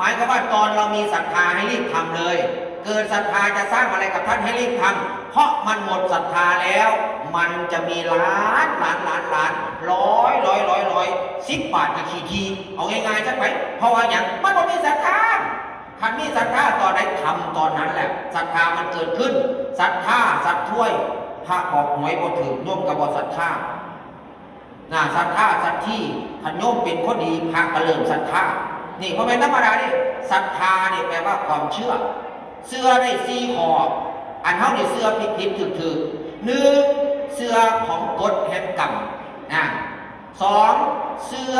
หมายความว่าตอนเรามีศรัทธาให้รีบทำเลย เกิดศรัทธาจะสร้างอะไรกับท่านให้รีบทำเพราะมันหมดศรัทธาแล้ว มันจะมีล้านล้านล้านล้านร้อยร้อยร้อยร้อยสิบบาทกับขี่ทีเอาง่ายๆใช่ไหมเพราะว่าอย่างมันบ่มีศรัทธาคันมีศรัทธาตอนใดทำตอนนั้นแหละศรัทธามันเกิดขึ้นศรัทธาศรัทถ้วยพระบอกหวยบ่ถึงร่วมกับบศรัทธาน่าศรัทธาศรัทที่ขันโยมเป็นคนดีพระกระเริ่มศรัทธา นี่เพราะเป็นธรรมดานี่ศรัทธาเนี่ยแปลว่าความเชื่อ เสื้อได้สี่ขออันเท่านี่เสื้อผิดผิดถือถือหนึ่งเสื้อของกฎแห่งกรรมนะสองเสื้อ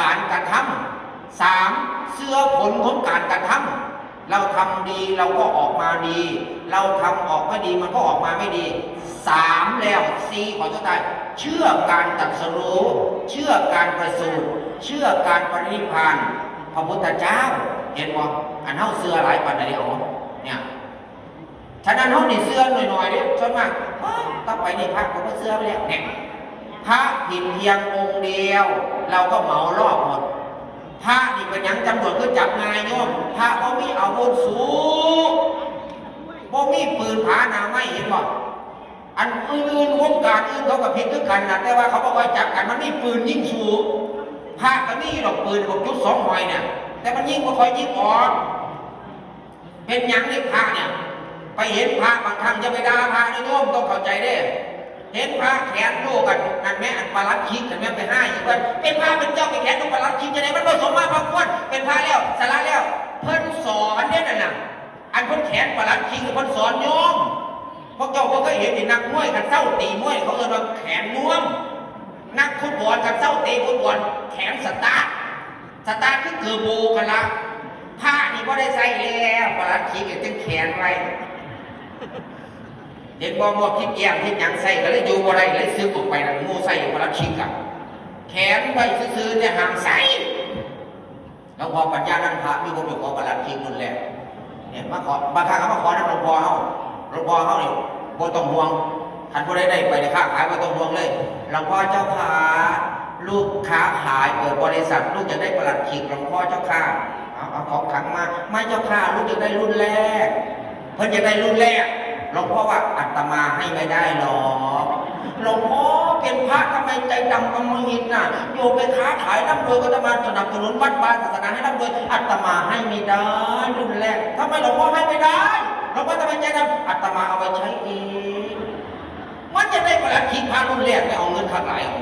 การกระทำสามเสื้อผลของการกระทำเราทำดีเราก็ออกมาดี เราทำออกไม่ดีมันก็ออกมาไม่ดีสามแล้วสี่ขอสุดท้ายเชื่อการตัดสรู้เชื่อการประสูติเชื่อการปรินิพพาน พระพุทธเจ้า เห็นบ่อันเฮาเสื้อหลายปันใดอ๋อเนี่ยฉะนั้นเฮานี่เสื้อหน่อยๆเนี่ยส่วนมากอ้าวต่อไปนี่พระก็บ่เสื้อไปแล้วเนี่ยพระผิดเพียงองค์เดียว เราก็เหมารอบหมดพระนี่เป็นยังตำรวจก็จับนายโยมพระบ่มีอาวุธสูงบ่มีปืนผาหนาไม่เห็นบ่อันอื่นๆวงการอื่นเขาก็ผิดคือกันนะแต่ว่าเขาบอกว่าจับกันมันมีปืนยิงสูง พระก็มีดอกปืนพวกจุดสองหอยเนี่ย แต่มันยิงบ่ค่อยยิงออกเป็นยังในพระเนี่ย ไปเห็นพระบางครั้งจะไปด่าพระนะโยมต้องเข้าใจเด้เห็นพระแขนลูกกันนั่นแม่อันปลัดคิดกันแม่ไปห้าอยู่กันเป็นพระเป็นเจ้าไปแขนลูกปลัดคิดจะไหนมันผสมมาพระควรเป็นพระแล้วสาระแล้ว เพิ่นสอนเนี่ยนั่นน่ะอันเพิ่นแขนปลัดคิดกับเพิ่นสอนโยมพวกเจ้าก็เคยเห็นนักมวยกันเศร้าตีมวยเขาเรียกว่าแขนน่วม นักฟุตบอลกับเจ้าเตะฟุตบอลแขนสตาร์สตาร์คือเกือโบกันละผ้านี่ก็ได้ใส่แล้วประหลัดขีกับจึงแขนไว้เห็นบ่หมวกคิดแย้มคิดหยังใส่ก็เลยอยู่บ่ได้เลยซื้อออกไปนะงูใส่ประหลัดขีกับแขนไว้ซื้อๆเนี่ยห้ามใส่แล้วพอปัญญานั่งพระมีคนไปขอประหลัดขีนุ่นแหละเนี่ยมาขอบางครั้งเขามาขอนั่งหลวงพ่อเฮาหลวงพ่อเฮาเนี่ยบ่ต้องห่วง ท่านผู้ใดได้ไปในค้าขายไม่ต้องวงเลยหลวงพ่อเจ้าขาลูกค้าขายเปิดบริษัท ลูกจะได้ประหลัดขีดหลวงพ่อเจ้าค่ะเอาเอาของขังมาไม่เจ้าค่ะลูกจะได้รุ่นแรก เพิ่นจะได้รุ่นแรกหลวงพ่อว่าอัตมาให้ไม่ได้หรอกหลวงพ่อเป็นพระทำไมใจดำกำมหินน่ะโยมไปค้าขายร่ำรวยก็จะมาสนับสนุนวัดวาศาสนาให้ร่ำรวยอัตมาให้ไม่ได้รุ่นแรกทำไมหลวงพ่อให้ไม่ได้หลวงพ่อทำไมใจดำอัตมาเอาไปใช้เอง มันจะได้ประหลัดขีดพารุ่นแรกไม่เอาเงินขาดหลายเอา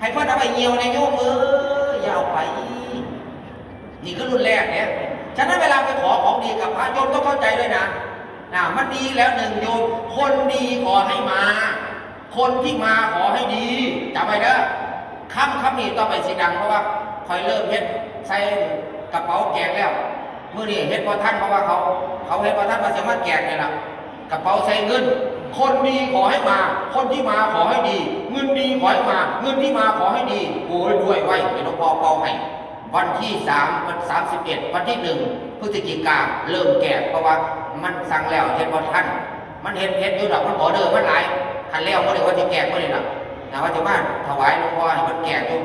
ให้พ่อนเอาไปเยียวในโยมเออยาเอาไป นี่คือรุ่นแรกเนี่ยฉะนั้นเวลาไปขอของดีกับพระโยมต้องเข้าใจด้วยนะนะมันดีแล้วหนึ่งโยมคนดีขอให้มา คนที่มาขอให้ดีจำไว้เด้อคำคำนี้ต้องไปสีดังเพราะว่าคอยเริ่มเฮ็ดใส่กระเป๋าแกงแล้วเมื่อนี้เฮ็ดพอท่านเพราะว่าเขา เขาเฮ็ดพอท่านมาเสียมาแกงเนี่ยล่ะกระเป๋าใส่เงิน คนดีขอให้มา คนที่มาขอให้ดี เงินดีขอให้มา เงินที่มาขอให้ดีโอ้ยด้วยไว้เป็นหลวงพ่อเป่าให้วันที่สามวันสามสิบเอ็ดวันที่หนึ่งพฤศจิกาเริ่มแก่เพราะว่ามันสั่งแล้วเห็นบอท่าน มันเห็นเห็นอยู่ดอกมันออเดอร์มันหลายคันแล้วก็เลยว่าที่แก่ก็เลยนะนะว่าจะมาถวายหลวงพ่อให้มันแก่อยู่